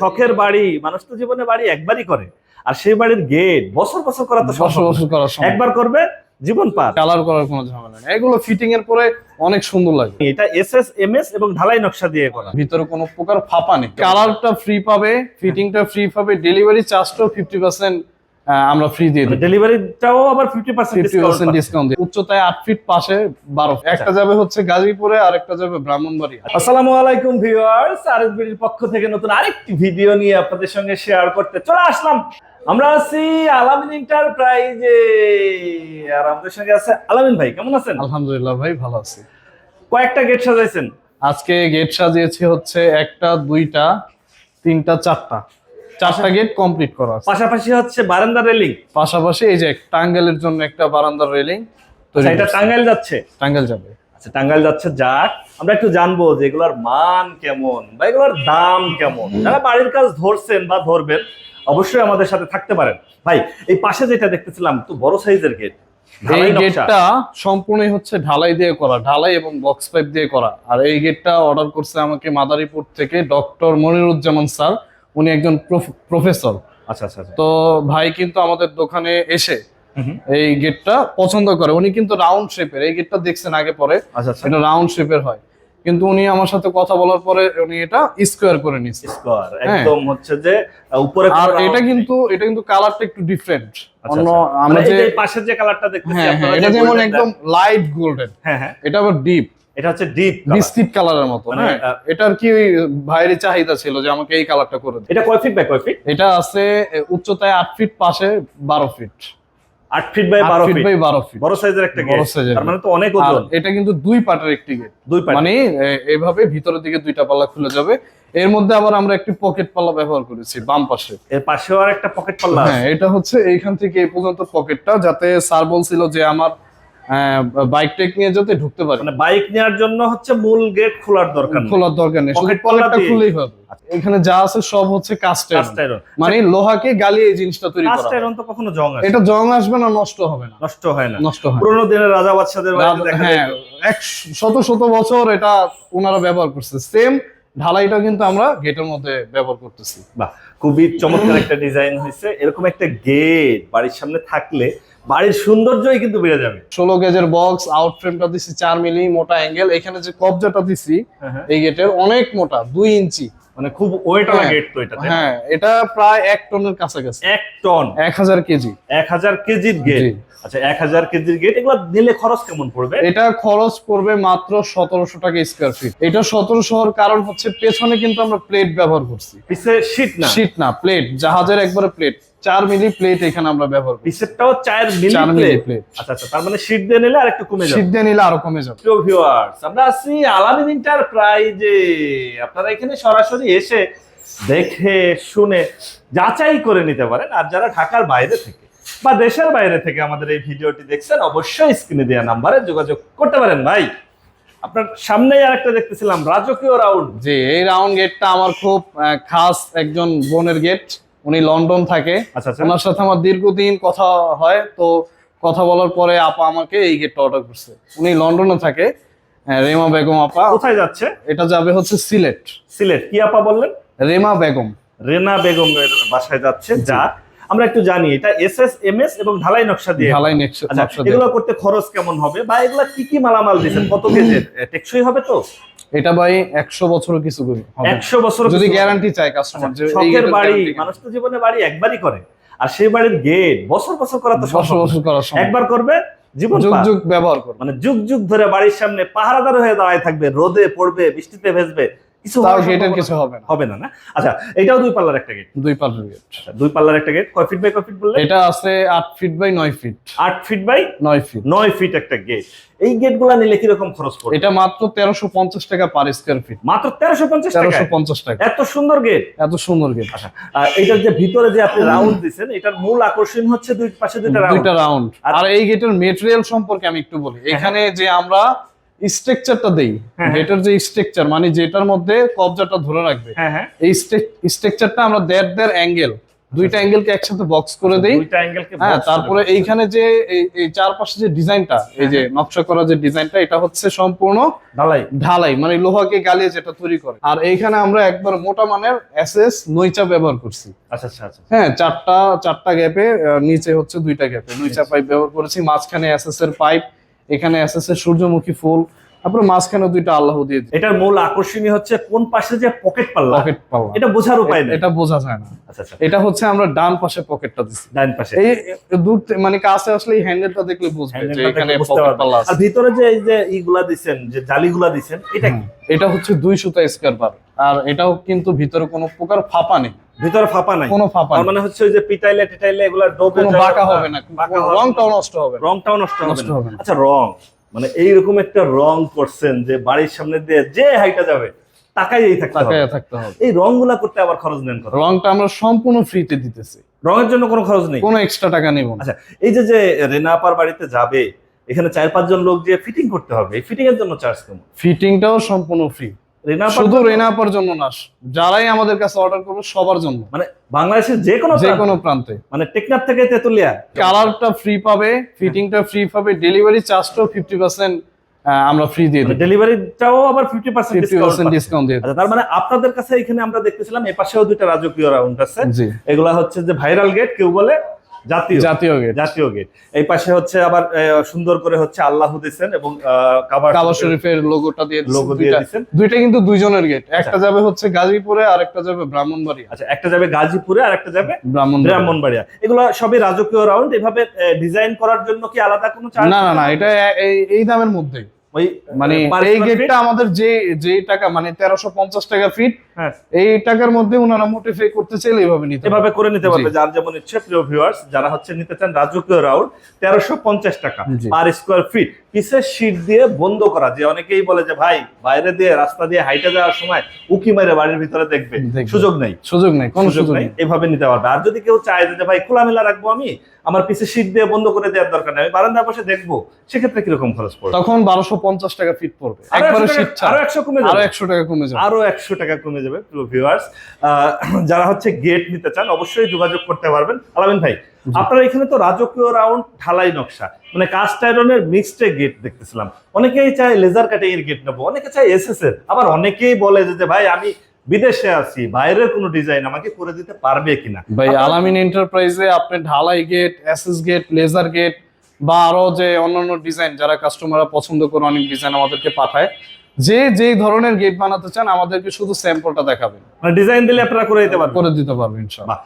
শখের বাড়ি মানুষ তো জীবনে বাড়ি একবারই করে। আর সেই বাড়ির গেট বছর বছর করা তো বছর একবার করবে জীবন পার। কালার করার কোনো ঝামেলা নেই। এগুলো ফিটিং এর পরে অনেক সুন্দর লাগে এটা এস এস এম এস এবং ঢালাই নকশা দিয়ে করা। ভিতরে কোনো প্রকার ফাঁপা নেই। কালারটা ফ্রি পাবে ফিটিংটা ফ্রি পাবে ডেলিভারি চার্জটাও ফিফটি পার্সেন্ট আমরা ফ্রি দিয়ে দিই। ডেলিভারিটাও আবার fifty percent fifty percent discount দিই উচ্চতায় আট ফিট পাশে বারো একটা যাবে হচ্ছে গাজীপুরে আর একটা যাবে ব্রাহ্মণবাড়ি আসসালামু আলাইকুম ভিউয়ার্স আরএসবির পক্ষ থেকে নতুন আরেকটি ভিডিও নিয়ে আপনাদের সঙ্গে শেয়ার করতে চলে আসলাম। আমরা আছি আলামিন এন্টারপ্রাইজে আর আমাদের সঙ্গে আছে আলামিন ভাই কেমন আছেন? আলহামদুলিল্লাহ ভাই ভালো আছি। কয়েকটা গেট সাজাইছেন। আজকে গেট সাজিয়েছি হচ্ছে একটা দুইটা তিনটা চারটা। চারটা গেট কমপ্লিট করা আছে। পাশাপাশি হচ্ছে বারান্দা রেলিং পাশাপাশি এই যে জন্য একটা বারান্দার রেলিং তৈরি এটা টাঙ্গাইল যাচ্ছে? টাঙ্গেল যাবে। আচ্ছা টাঙ্গাইল যাচ্ছে যাক। আমরা একটু জানব যে এগুলোর মান কেমন বা এগুলোর দাম কেমন। যারা বাড়ির কাজ ধরছেন বা ধরবেন অবশ্যই আমাদের সাথে থাকতে পারেন। ভাই এই পাশে যেটা দেখতেছিলাম তো বড় সাইজের গেট এই গেটটা সম্পূর্ণই হচ্ছে ঢালাই দিয়ে করা ঢালাই এবং বক্স পাইপ দিয়ে করা। আর এই গেটটা অর্ডার করছে আমাকে মাদারীপুর থেকে ডক্টর মনিরুজ্জামান স্যার উনি একজন প্রফেসর। আচ্ছা আচ্ছা আচ্ছা। তো ভাই কিন্তু আমাদের দোকানে এসে। এই গেটটা পছন্দ করে। উনি কিন্তু রাউন্ড শেপের এই গেটটা দেখছেন আগে পরে আচ্ছা আচ্ছা। এটা রাউন্ড শেপের হয়। কিন্তু উনি আমার সাথে কথা বলার পরে উনি এটা স্কোয়ার করে নিচ্ছে স্কোয়ার একদম হচ্ছে যে উপরে হ্যাঁ। আর এটা কিন্তু এটা কিন্তু কালারটা একটু ডিফারেন্ট অন্য। আমরা মানে যে পাশের যে কালারটা দেখতেছি হ্যাঁ হ্যাঁ আপনারা এটা যেমন একদম লাইট গোল্ডেন হ্যাঁ হ্যাঁ। এটা আবার ডিপ এটা হচ্ছে ডিপ কালারের মতো মানে, হ্যাঁ? এটার কি ওই ভাইয়ের চাহিদা ছিল যে আমাকে এই কালারটা করে এটা কয় ফিট বাই কয় ফিট এটা আছে উচ্চতায় আট ফিট পাশে বারো ফিট আট ফিট বাই বারো ফিট বাই বারো ফিট বড় সাইজের একটা গেট তার মানে তো অনেক ওজন। এটা কিন্তু দুই পাটের একটি গেট দুই পাট মানে এভাবে ভিতরের দিকে দুইটা পাল্লা খুলে যাবে। এর মধ্যে আবার আমরা একটি পকেট পাল্লা ব্যবহার করেছি বাম পাশে। এর পাশেও আর একটা পকেট পাল্লা হ্যাঁ এটা হচ্ছে এইখান থেকে এই পর্যন্ত পকেটটা যাতে স্যার বলছিল যে আমার বাইক টেক নিয়ে যাতে ঢুকতে পারে। মানে বাইক নেওয়ার জন্য হচ্ছে মূল গেট খোলার দরকার খোলার দরকার নেই শুধু পকেটটা। খুলেই হবে। এখানে যা আছে সব হচ্ছে কাস্টের কাস্ট আয়রন মানে লোহাকে গালিয়ে এই জিনিসটা তৈরি করা হয়। আয়রন তো কখনো জং আসে এটা জং আসবে না নষ্ট হবে না। নষ্ট হয় না। নষ্ট হয়। পুরোনো দিনের রাজা বাদশাদের হ্যাঁ এক শত শত বছর এটা ওনারা ব্যবহার করছে। সেম ঢালাইটা কিন্তু আমরা গেটের মধ্যে ব্যবহার করতেছি। বাহ খুবই চমৎকার একটা ডিজাইন হয়েছে। এরকম একটা গেট বাড়ির সামনে থাকলে বাড়ির সৌন্দর্যই কিন্তু বেড়ে যাবে। ষোলো গেজের বক্স আউট ফ্রেমটা দিছি চার মিলি মোটা অ্যাঙ্গেল এখানে যে কবজাটা দিছি এই গেটের অনেক মোটা দুই ইঞ্চি। মানে খুব ওয়েট হ্যাঁ। গেট তো এটা হ্যাঁ এটা প্রায় এক টনের কাছাকাছি। এক টন। এক হাজার কেজি। এক হাজার কেজির গেট আচ্ছা এক হাজার কেজির গেট এগুলো নিলে খরচ কেমন পড়বে? এটা খরচ পড়বে মাত্র সতেরোশো টাকা স্কোয়ার ফিট এটা সতেরোশো হওয়ার কারণ হচ্ছে পেছনে কিন্তু আমরা প্লেট ব্যবহার করছি। পিছে শীট না? শীট না প্লেট জাহাজের একবারে প্লেট চার মিলি প্লেট এখানে আমরা ব্যবহার করি পিছেরটাও চার মিলি প্লেট আচ্ছা আচ্ছা তার মানে শীট দিয়ে নিলে আর একটু কমে যাবে। শীত দিয়ে নিলে আরও কমে যাবে। প্রিয় ভিউয়ার্স আমরা আছি আলামিন এন্টারপ্রাইজে আপনারা এখানে সরাসরি এসে দেখে শুনে যাচাই করে নিতে পারেন। আর যারা ঢাকার বাইরে থেকে বা দেশের বাইরে থেকে আমাদের এই ভিডিওটি দেখছেন অবশ্যই স্ক্রিনে দেওয়া নাম্বারে যোগাযোগ করতে পারেন। ভাই আপনার সামনেই আরেকটা দেখতেছিলাম রাজকীয় রাউন্ড জি এই রাউন্ড গেটটা আমার খুব খাস একজন বোনের গেট উনি লন্ডন থাকে। আচ্ছা আচ্ছা। ওনার সাথে আমার দীর্ঘদিন কথা হয় তো কথা বলার পরে আপা আমাকে এই গেটটা অর্ডার করছে। উনি লন্ডনে থাকে হ্যাঁ, রেমা বেগম আপা। কোথায় যাচ্ছে? এটা যাবে হচ্ছে সিলেট। সিলেট। কি আপা বললেন? রেমা বেগম। রেনা বেগমের বাসায় যাচ্ছে যা আমরা একটু জানি এটা এস এস এম এস এবং ঢালাই নকশা দিয়ে। ঢালাই নেক্সট আচ্ছা এগুলো করতে খরচ কেমন হবে? বা এগুলা কি কি মালামাল দিচ্ছেন? কত কেজির এ, টেকসই হবে তো? এটা ভাই একশো বছর কিছু করি। হবে। একশো বছর যদি গ্যারান্টি চায় কাস্টমার শখের বাড়ি মানুষ তো জীবনে বাড়ি একবারই করে। আর সেই বাড়ির গেট বছর বছর করা তো বছর বছর করার একবার করবে জীবন যুগ যুগ ব্যবহার করবে। মানে যুগ যুগ ধরে বাড়ির সামনে পাহারাদার হয়ে দাঁড়ায় থাকবে রোদে পড়বে বৃষ্টিতে ভেজবে কিছু তাও গেটের কিছু হবে না। হবে না না? আচ্ছা এটাও দুই পাল্লার একটা গেট দুই পাল্লার গেট দুই পাল্লার একটা গেট কয় ফিট বাই কয় ফিট বললে এটা আছে feet by feet feet by feet feet একটা গেট এই নিলে কীরকম খরচ পড়বে? এটা মাত্র তেরোশো পঞ্চাশ টাকা পার স্কোয়ার ফিট মাত্র টাকা। এত সুন্দর গেট এত সুন্দর গেট আচ্ছা এটার যে ভিতরে যে আপনি রাউন্ড দিচ্ছেন এটার মূল আকর্ষণ হচ্ছে দুই পাশে দুইটা রাউন্ড দুইটা রাউন্ড আর- আর এই গেটের মেটেরিয়াল সম্পর্কে আমি একটু বলি। এখানে যে আমরা স্ট্রাকচারটা দেই হ্যাঁ। গেটের যে স্ট্রাকচার মানে যেটার মধ্যে কবজাটা ধরে রাখবে। হ্যাঁ হ্যাঁ। এই স্ট্রাকচারটা আমরা দেড় দেড় অ্যাঙ্গেল দুইটা অ্যাঙ্গেলকে একসাথে বক্স করে দেই। দুইটা অ্যাঙ্গেলকে হ্যাঁ তারপরে এইখানে যে এই- এই চারপাশে যে ডিজাইনটা এই যে নকশা করা যে ডিজাইনটা এটা হচ্ছে সম্পূর্ণ ঢালাই। ঢালাই মানে লোহাকে গালিয়ে যেটা তৈরি করে। আর এইখানে আমরা একবার মোটা মানের এসএস নইচা ব্যবহার করছি। আচ্ছা আচ্ছা আচ্ছা। হ্যাঁ চারটা চারটা গ্যাপে নিচে হচ্ছে দুইটা গ্যাপে নইচা পাইপ ব্যবহার করেছি মাঝখানে এসএস এর পাইপ এখানে এর সূর্যমুখী ফুল তারপরে মাঝখানে দুইটা আল্লাহ দিয়ে এটার মূল আকর্ষণীয় হচ্ছে কোন পাশে যে পকেট পাল্লা? পকেট পাওয়া এটা বোঝার উপায় নেই। এটা বোঝা যায় না। আচ্ছা আচ্ছা। এটা হচ্ছে আমরা ডান পাশে পকেটটা দিচ্ছি। ডান পাশে। এই দূর মানে কাছে আসলে এই হ্যান্ডেলটা দেখলে বুঝবে যে এখানে পকেট পাল্লা আছে। আর ভিতরে যে এই যে ইগুলা দিছেন যে জালিগুলা দিছেন এটা কি? এটা হচ্ছে দুই সুতা স্কারবার আর এটাও কিন্তু ভিতরে কোনো প্রকার ফাঁপা নেই। ভিতরে ফাঁপা নাই। কোনো ফাঁপা তার মানে হচ্ছে ওই যে পিটাইলে টিটাইলে এগুলা ডোবে বাঁকা হবে না। রংটাও নষ্ট হবে রংটাও নষ্ট হবে নষ্ট হবে আচ্ছা রং। মানে এইরকম একটা রং করছেন যে বাড়ির সামনে দিয়ে যে হাইটা যাবে থাকতে হবে। থাকতে হবে। এই রংগুলা করতে আবার খরচ নেন কত? রংটা আমরা সম্পূর্ণ ফ্রিতে দিতেছি। রঙের জন্য কোনো খরচ নেই? কোনো এক্সট্রা টাকা নেব আচ্ছা এই যে যে রেনাপার বাড়িতে যাবে এখানে চার পাঁচজন লোক যে ফিটিং করতে হবে। ফিটিং এর জন্য চার্জ কেমন? ফিটিংটাও সম্পূর্ণ ফ্রি শুধু রেনাপার জন্য না যারাই আমাদের কাছে অর্ডার করবে সবার জন্য। মানে বাংলাদেশের যে কোনো যে কোনো প্রান্তে। মানে টেকনাফ থেকে তেতুলিয়া। কালারটা ফ্রি পাবে ফিটিংটা ফ্রি পাবে ডেলিভারি চার্জটাও ফিফটি পার্সেন্ট আমরা ফ্রি দিয়ে দিই ডেলিভারিটাও আবার fifty percent fifty percent discount দিয়ে আচ্ছা তার মানে আপনাদের কাছে এখানে আমরা দেখতেছিলাম এ পাশেও দুইটা রাজকীয় রাউন্ড আছে। এগুলা হচ্ছে যে ভাইরাল গেট কেউ বলে জাতীয় জাতীয় গেট। জাতীয় গেট। এই পাশে হচ্ছে আবার সুন্দর করে হচ্ছে আল্লাহ দিচ্ছেন এবং কাবার কাবা শরীফের লোগোটা দিয়ে লোগো দিয়ে দিচ্ছেন দুইটা কিন্তু দুইজনের গেট। একটা যাবে হচ্ছে গাজীপুরে আর একটা যাবে ব্রাহ্মণবাড়িয়া। আচ্ছা একটা যাবে গাজীপুরে আর একটা যাবে ব্রাহ্মণবাড়িয়া। ব্রাহ্মণবাড়িয়া। এগুলো সবই রাজকীয় রাউন্ড। এভাবে ডিজাইন করার জন্য কি আলাদা কোনো চার্জ না না না এটা এই দামের মধ্যেই। ওই মানে এই গেটটা আমাদের যে যে টাকা মানে তেরোশো পঞ্চাশ টাকা ফিট হ্যাঁ। এই টাকার মধ্যে ওনারা মোটিফাই করতে চাইলে এইভাবে নিতে এভাবে করে নিতে পারবে যার যেমন ইচ্ছে প্রিয় ভিউয়ার্স যারা হচ্ছে নিতে চান রাজকীয় রাউন্ড তেরোশো পঞ্চাশ টাকা। পার স্কোয়ার ফিট পিসের শীট দিয়ে বন্ধ করা যে অনেকেই বলে যে ভাই বাইরে দিয়ে রাস্তা দিয়ে হাইটে যাওয়ার সময় উকি মেরে বাড়ির ভিতরে দেখবে। সুযোগ নেই। সুযোগ নেই কোনো সুযোগ নেই এভাবে নিতে পারবে। আর যদি কেউ চায় যে ভাই খোলামেলা রাখব আমি আমার পিছে শীট দিয়ে বন্ধ করে দেওয়ার দরকার নেই আমি বারান্দায় বসে দেখব সেক্ষেত্রে কীরকম খরচ পড়বে? তখন বারোশো পঞ্চাশ টাকা ফিট পড়বে। আরও একবারে 100 আরও একশো কমে যাবে। আরও একশো টাকা কমে যাবে। আরও একশো টাকা কমে যাবে ভিউয়ার্স যারা হচ্ছে গেট নিতে চান অবশ্যই যোগাযোগ করতে পারবেন। আলামিন ভাই আপনার এখানে তো রাজকীয় রাউন্ড ঢালাই নকশা। মানে কাস্ট আয়রনের মিক্সড গেট দেখতেছিলাম। অনেকেই চায় লেজার কাটিং এর গেট নেব অনেকে চায় এসএস এর। আবার অনেকেই বলে যে ভাই আমি বিদেশে আছি বাইরের কোনো ডিজাইন আমাকে করে দিতে পারবে কিনা? ভাই আলামিন এন্টারপ্রাইজে আপনি ঢালাই gate SS gate laser gate বা আরও যে অন্যান্য ডিজাইন যারা কাস্টমাররা পছন্দ করে অনেক ডিজাইন আমাদেরকে পাঠায় যে যেই ধরনের গেট বানাতে চান আমাদেরকে শুধু স্যাম্পলটা দেখাবেন। মানে ডিজাইন দিলে আপনারা করে দিতে পারবেন। করে দিতে পারবেন ইনশাআল্লাহ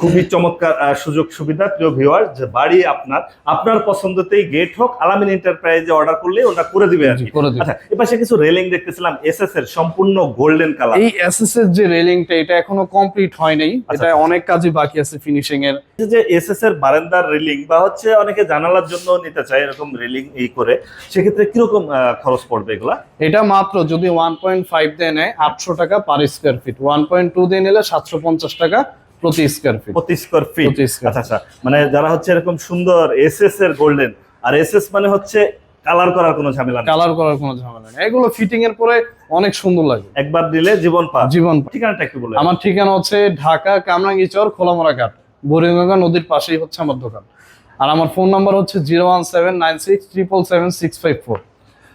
খুবই চমৎকার সুযোগ সুবিধা প্রিয় ভিউয়ার যে বাড়ি আপনার আপনার পছন্দতেই গেট হোক আলামিন এন্টারপ্রাইজে অর্ডার করলে ওটা করে দিবে আর কি। করে দিবেন। আচ্ছা এপাশে কিছু রেলিং দেখতেছিলাম এসএস এর সম্পূর্ণ গোল্ডেন কালার এই এসএস এর যে রেলিংটা এটা এখনও কমপ্লিট হয় নাই। আচ্ছা, এটা অনেক কাজই বাকি আছে ফিনিশিং এর যে এসএস এর বারান্দার রেলিং বা হচ্ছে অনেকে জানালার জন্য নিতে চায় এরকম রেলিং এই করে সেক্ষেত্রে কীরকম খরচ পড়বে এগুলা? এটা মাত্র যদি ওয়ান পয়েন্ট ফাইভ দিয়ে নেয় আটশো টাকা per square feet one point two দিয়ে নিলে সাতশো পঞ্চাশ টাকা প্রতি স্কোয়ার ফিট প্রতি স্কোয়ার ফিট আচ্ছা আচ্ছা। মানে যারা হচ্ছে এরকম সুন্দর এসএস এর গোল্ডেন আর এসএস মানে হচ্ছে কালার করার কোনো ঝামেলা কালার করার কোনো ঝামেলা নেই। এগুলো ফিটিং এর পরে অনেক সুন্দর লাগে। একবার দিলে জীবন পা জীবন ঠিকানাটা একটু বলে আমার ঠিকানা হচ্ছে ঢাকা কামরাঙ্গিচর খোলামরা ঘাট। বুড়িগঙ্গা নদীর পাশেই হচ্ছে আমার দোকান। আর আমার ফোন নাম্বার হচ্ছে zero one seven nine six triple seven six five four